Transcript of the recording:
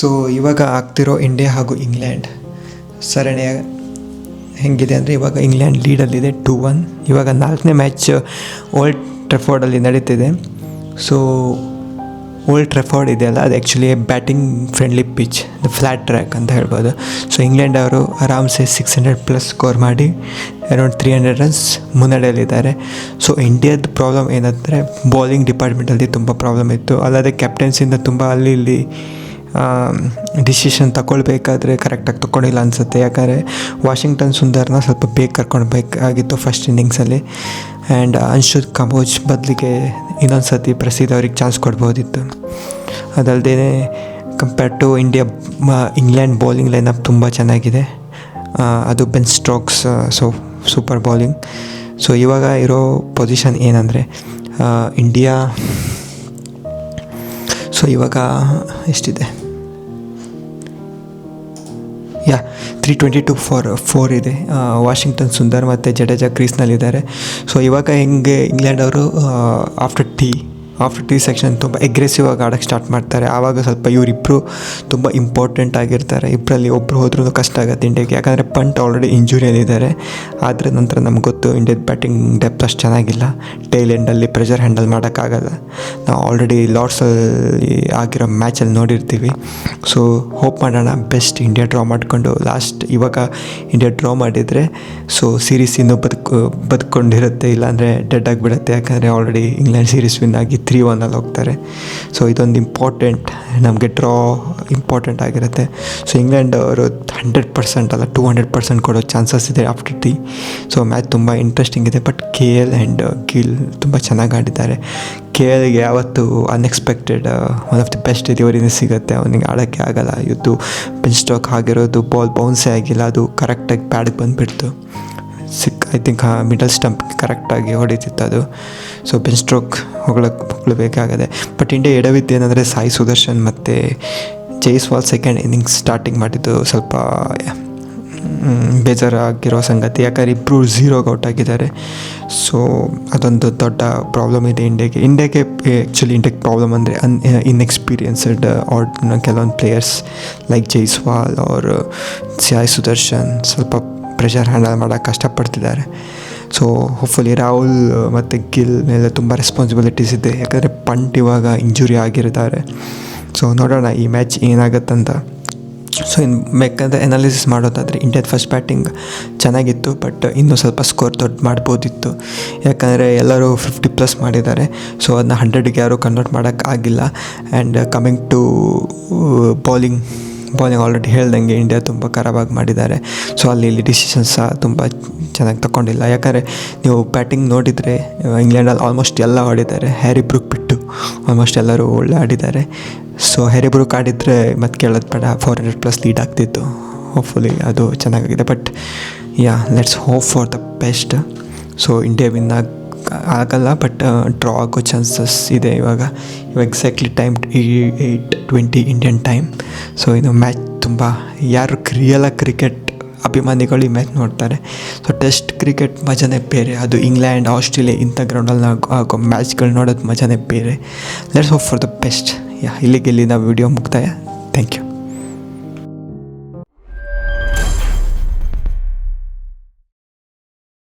So ಇವಾಗ ಆಗ್ತಿರೋ India ಹಾಗೂ ಇಂಗ್ಲೆಂಡ್ ಸರಣಿ ಹೆಂಗಿದೆ ಅಂದರೆ ಇವಾಗ ಇಂಗ್ಲೆಂಡ್ ಲೀಡಲ್ಲಿದೆ ಟೂ ಒನ್ ಇವಾಗ ನಾಲ್ಕನೇ ಮ್ಯಾಚ್ ಓಲ್ಡ್ ಟ್ರೆಫೋರ್ಡಲ್ಲಿ ನಡೀತಿದೆ. ಸೊ ಓಲ್ಡ್ ಟ್ರೆಫೋರ್ಡ್ ಇದೆಯಲ್ಲ ಅದು actually batting friendly pitch the flat track ಅಂತ ಹೇಳ್ಬೋದು. ಸೊ ಇಂಗ್ಲೆಂಡ್ ಅವರು ಆರಾಮ್ಸೆ ಸಿಕ್ಸ್ ಹಂಡ್ರೆಡ್ ಪ್ಲಸ್ ಸ್ಕೋರ್ ಮಾಡಿ ಅರೌಂಡ್ ತ್ರೀ ಹಂಡ್ರೆಡ್ ರನ್ಸ್ ಮುನ್ನಡೆಯಲ್ಲಿದ್ದಾರೆ. ಸೊ ಇಂಡಿಯಾದ ಪ್ರಾಬ್ಲಮ್ ಏನಂದರೆ ಬೌಲಿಂಗ್ ಡಿಪಾರ್ಟ್ಮೆಂಟಲ್ಲಿ ತುಂಬ ಪ್ರಾಬ್ಲಮ್ ಇತ್ತು. ಅಲ್ಲದೆ ಕ್ಯಾಪ್ಟನ್ಸಿಂದ ತುಂಬ ಅಲ್ಲಿ ಇಲ್ಲಿ ಡಿಸಿಷನ್ ತಗೊಳ್ಬೇಕಾದ್ರೆ ಕರೆಕ್ಟಾಗಿ ತೊಗೊಂಡಿಲ್ಲ ಅನಿಸುತ್ತೆ. ಯಾಕಂದರೆ ವಾಷಿಂಗ್ಟನ್ ಸುಂದರ್ನ ಸ್ವಲ್ಪ ಬೇಗ ಕರ್ಕೊಳ್ಬೇಕಾಗಿತ್ತು ಫಸ್ಟ್ ಇನ್ನಿಂಗ್ಸಲ್ಲಿ ಆ್ಯಂಡ್ ಅನ್ಶುದ್ ಕಂಬೋಜ್ ಬದಲಿಗೆ ಇನ್ನೊಂದು ಸತಿ ಪ್ರಸಿದ್ಧ ಅವ್ರಿಗೆ ಚಾನ್ಸ್ ಕೊಡ್ಬೋದಿತ್ತು. ಅದಲ್ಲದೆ compared to India England bowling lineup ತುಂಬ ಚೆನ್ನಾಗಿದೆ. ಅದು Ben Stokes so super bowling so ಇವಾಗ ಇರೋ ಪೊಸಿಷನ್ ಏನಂದರೆ ಇಂಡಿಯಾ ಸೊ ಇವಾಗ ಎಷ್ಟಿದೆ? Yeah three twenty two four four ಇದೆ ವಾಷಿಂಗ್ಟನ್ ಸುಂದರ್ ಮತ್ತು ಜಡೇಜಾ ಕ್ರೀಸ್ನಲ್ಲಿದ್ದಾರೆ ಸೊ ಇವಾಗ ಹೆಂಗೆ ಇಂಗ್ಲೆಂಡ್ ಅವರು after tea after tea session ತುಂಬ ಎಗ್ರೆಸಿವ್ ಆಗಿ ಆಡೋಕ್ಕೆ ಸ್ಟಾರ್ಟ್ ಮಾಡ್ತಾರೆ. ಆವಾಗ ಸ್ವಲ್ಪ ಇವರಿಬ್ಬರು ತುಂಬ ಇಂಪಾರ್ಟೆಂಟ್ ಆಗಿರ್ತಾರೆ. ಇಬ್ಬರಲ್ಲಿ ಒಬ್ಬರು ಹೋದ್ರೂ ಕಷ್ಟ ಆಗುತ್ತೆ ಇಂಡಿಯಾಗೆ ಯಾಕಂದರೆ ಪಂಟ್ ಆಲ್ರೆಡಿ ಇಂಜುರಿಯಲ್ಲಿದ್ದಾರೆ ಆದರೆ ನಂತರ ನಮ್ಗೆ ಗೊತ್ತು ಇಂಡಿಯಾದ ಬ್ಯಾಟಿಂಗ್ ಡೆಪ್ತ್ ಅಷ್ಟು ಚೆನ್ನಾಗಿಲ್ಲ. ಟೈಲ್ ಎಂಡಲ್ಲಿ ಪ್ರೆಷರ್ ಹ್ಯಾಂಡಲ್ ಮಾಡೋಕ್ಕಾಗಲ್ಲ ನಾವು ಆಲ್ರೆಡಿ ಲಾರ್ಡ್ಸಲ್ಲಿ ಆಗಿರೋ ಮ್ಯಾಚಲ್ಲಿ ನೋಡಿರ್ತೀವಿ. ಸೊ ಹೋಪ್ ಮಾಡೋಣ. ಬೆಸ್ಟ್ ಇಂಡಿಯಾ ಡ್ರಾ ಮಾಡಿಕೊಂಡು ಲಾಸ್ಟ್ ಇವಾಗ ಇಂಡಿಯಾ ಡ್ರಾ ಮಾಡಿದರೆ ಸೊ ಸೀರೀಸ್ ಇನ್ನೂ ಬದುಕು, ಬದುಕೊಂಡಿರುತ್ತೆ. ಇಲ್ಲಾಂದರೆ ಡೆಡ್ ಆಗಿಬಿಡುತ್ತೆ. ಯಾಕಂದರೆ ಆಲ್ರೆಡಿ ಇಂಗ್ಲೆಂಡ್ ಸೀರೀಸ್ ವಿನ್ ಆಗಿ ತ್ರೀ ಒನ್ನಲ್ಲಿ ಹೋಗ್ತಾರೆ. ಸೊ ಇದೊಂದು ಇಂಪಾರ್ಟೆಂಟ್ ನಮಗೆ ಡ್ರಾ ಇಂಪಾರ್ಟೆಂಟ್ ಆಗಿರುತ್ತೆ. ಸೊ ಇಂಗ್ಲೆಂಡ್ ಅವರು ಹಂಡ್ರೆಡ್ ಪರ್ಸೆಂಟ್ ಅಲ್ಲ ಟೂ ಹಂಡ್ರೆಡ್ ಪರ್ಸೆಂಟ್ ಕೊಡೋ ಚಾನ್ಸಸ್ ಇದೆ ಆಫ್ಟರ್ ಟಿ ಸೊ ಮ್ಯಾಚ್ ತುಂಬ ಇಂಟ್ರೆಸ್ಟಿಂಗ್ ಇದೆ but K L and Gill ತುಂಬ ಚೆನ್ನಾಗಿ ಆಡಿದ್ದಾರೆ. ಕೆ ಎಲ್ಗೆ ಯಾವತ್ತು unexpected one of the best ಡೆಲಿವರಿನೇ ಸಿಗುತ್ತೆ. ಅವನಿಗೆ ಆಡೋಕ್ಕೆ ಆಗಲ್ಲ ಇವತ್ತು ಬೆನ್ ಸ್ಟಾಕ್ ಆಗಿರೋದು ಬಾಲ್ ಬೌನ್ಸೇ ಆಗಿಲ್ಲ, ಅದು ಕರೆಕ್ಟಾಗಿ ಪ್ಯಾಡ್ಗೆ ಬಂದುಬಿಡ್ತು. ಐ ಥಿಂಕ್ ಆ ಮಿಡಲ್ ಸ್ಟಂಪ್ ಕರೆಕ್ಟಾಗಿ ಹೊಡಿತಿತ್ತು ಅದು. ಸೊ ಬೆನ್ ಸ್ಟ್ರೋಕ್ ಹೊಗಳಕ್ಕೆ ಹೊಗಳಬೇಕಾಗದೆ. ಬಟ್ ಇಂಡಿಯಾ ಎಡವಿದ್ದು ಏನಂದರೆ ಸಾಯಿ ಸುದರ್ಶನ್ ಮತ್ತು ಜೈಸ್ವಾಲ್ ಸೆಕೆಂಡ್ ಇನ್ನಿಂಗ್ಸ್ ಸ್ಟಾರ್ಟಿಂಗ್ ಮಾಡಿದ್ದು ಸ್ವಲ್ಪ ಬೇಜಾರಾಗಿರೋ ಸಂಗತಿ. ಯಾಕಂದರೆ ಇಬ್ಬರು ಝೀರೋಗೆ ಔಟ್ ಆಗಿದ್ದಾರೆ. ಸೊ ಅದೊಂದು ದೊಡ್ಡ ಪ್ರಾಬ್ಲಮ್ ಇದೆ ಇಂಡಿಯಾಗೆ. ಇಂಡಿಯಾಗೆ ಆ್ಯಕ್ಚುಲಿ ಇಂಡಿಯಾಗೆ ಪ್ರಾಬ್ಲಮ್ ಅಂದರೆ ಅನ್ ಇನ್ಎಕ್ಸ್ಪೀರಿಯನ್ಸ್ಡ್ ಆರ್ ಕೆಲವೊಂದು ಪ್ಲೇಯರ್ಸ್ ಲೈಕ್ ಜೈಸ್ವಾಲ್ ಅವ್ರ ಸಾಯಿ ಸುದರ್ಶನ್ ಸ್ವಲ್ಪ ಪ್ರೆಷರ್ ಹ್ಯಾಂಡಲ್ ಮಾಡೋಕ್ಕೆ ಕಷ್ಟಪಡ್ತಿದ್ದಾರೆ. ಸೊ ಹೋಪ್ಫುಲಿ ರಾಹುಲ್ ಮತ್ತು ಗಿಲ್ ಮೇಲೆ ತುಂಬ ರೆಸ್ಪಾನ್ಸಿಬಿಲಿಟೀಸ್ ಇದೆ. ಯಾಕಂದರೆ ಪಂಟ್ ಇವಾಗ ಇಂಜುರಿ ಆಗಿರ್ತಾರೆ. ಸೊ ನೋಡೋಣ ಈ ಮ್ಯಾಚ್ ಏನಾಗುತ್ತಂತ. ಸೊ ಇನ್ನು ಬೇಕಾದ್ರೆ ಎನಾಲಿಸಿಸ್ ಮಾಡೋದಾದರೆ ಇಂಡಿಯಾದ ಫಸ್ಟ್ ಬ್ಯಾಟಿಂಗ್ ಚೆನ್ನಾಗಿತ್ತು ಬಟ್ ಇನ್ನೂ ಸ್ವಲ್ಪ ಸ್ಕೋರ್ ದೊಡ್ಡ ಮಾಡ್ಬೋದಿತ್ತು. ಯಾಕಂದರೆ ಎಲ್ಲರೂ ಫಿಫ್ಟಿ ಪ್ಲಸ್ ಮಾಡಿದ್ದಾರೆ. ಸೊ ಅದನ್ನ ಹಂಡ್ರೆಡ್ಗೆ ಯಾರೂ ಕನ್ವರ್ಟ್ ಮಾಡೋಕ್ಕೆ ಆಗಿಲ್ಲ. And coming to bowling bowling already ಹೇಳ್ದಂಗೆ ಇಂಡಿಯಾ ತುಂಬ ಖರಾಬಾಗಿ ಮಾಡಿದ್ದಾರೆ. ಸೊ ಅಲ್ಲಿ ಇಲ್ಲಿ ಡಿಸಿಷನ್ಸ್ ಸಹ ತುಂಬ ಚೆನ್ನಾಗಿ ತಗೊಂಡಿಲ್ಲ ಯಾಕಂದರೆ ನೀವು ಬ್ಯಾಟಿಂಗ್ ನೋಡಿದರೆ, ಇಂಗ್ಲೆಂಡಲ್ಲಿ ಆಲ್ಮೋಸ್ಟ್ ಎಲ್ಲ ಆಡಿದ್ದಾರೆ. ಹ್ಯಾರಿ ಬ್ರೂಕ್ ಬಿಟ್ಟು ಆಲ್ಮೋಸ್ಟ್ ಎಲ್ಲರೂ ಒಳ್ಳೆ ಆಡಿದ್ದಾರೆ. ಸೊ ಹ್ಯಾರಿ ಬ್ರೂಕ್ ಆಡಿದರೆ ಮತ್ತೆ ಕೇಳೋದು ಬೇಡ. ಫೋರ್ ಹಂಡ್ರೆಡ್ ಪ್ಲಸ್ ಲೀಡ್ ಆಗ್ತಿತ್ತು. ಹೋಪ್ಫುಲಿ ಅದು ಚೆನ್ನಾಗಿದೆ but yeah let's hope for the best so India win ಆಗ, ಆಗಲ್ಲ. ಬಟ್ ಡ್ರಾ ಆಗೋ ಚಾನ್ಸಸ್ ಇದೆ ಇವಾಗ. ಇವಾಗ exactly time eight twenty Indian time so ಇದು ಮ್ಯಾಚ್ ತುಂಬ, ಯಾರು ಕ್ರಿಯಲ್ಲ ಕ್ರಿಕೆಟ್ ಅಭಿಮಾನಿಗಳು ಈ ಮ್ಯಾಚ್ ನೋಡ್ತಾರೆ. ಸೊ ಟೆಸ್ಟ್ ಕ್ರಿಕೆಟ್ ಮಜಾನೇ ಬೇರೆ. ಅದು ಇಂಗ್ಲೆಂಡ್, ಆಸ್ಟ್ರೇಲಿಯಾ ಇಂಥ ಗ್ರೌಂಡಲ್ಲಿ ಆಗೋ ಮ್ಯಾಚ್ಗಳು ನೋಡೋದು ಮಜಾನೇ ಬೇರೆ. Let's hope for the best yeah ಇಲ್ಲಿಗೆ ಇಲ್ಲಿ ನಾವು ವಿಡಿಯೋ ಮುಕ್ತಾಯ ಥ್ಯಾಂಕ್ ಯು